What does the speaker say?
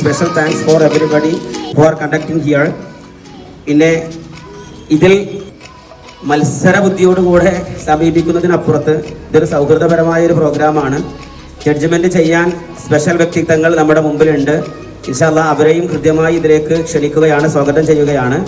Special thanks for everybody who are conducting here പിന്നെ ഇതിൽ മത്സരബുദ്ധിയോടുകൂടെ സമീപിക്കുന്നതിനപ്പുറത്ത് ഇതൊരു സൗഹൃദപരമായ ഒരു പ്രോഗ്രാമാണ്. ജഡ്ജ്മെന്റ് ചെയ്യാൻ സ്പെഷ്യൽ വ്യക്തിത്വങ്ങൾ നമ്മുടെ മുമ്പിലുണ്ട്. ഇൻഷാല്ല അവരെയും കൃത്യമായി ഇതിലേക്ക് ക്ഷണിക്കുകയാണ് സ്വാഗതം ചെയ്യുകയാണ്.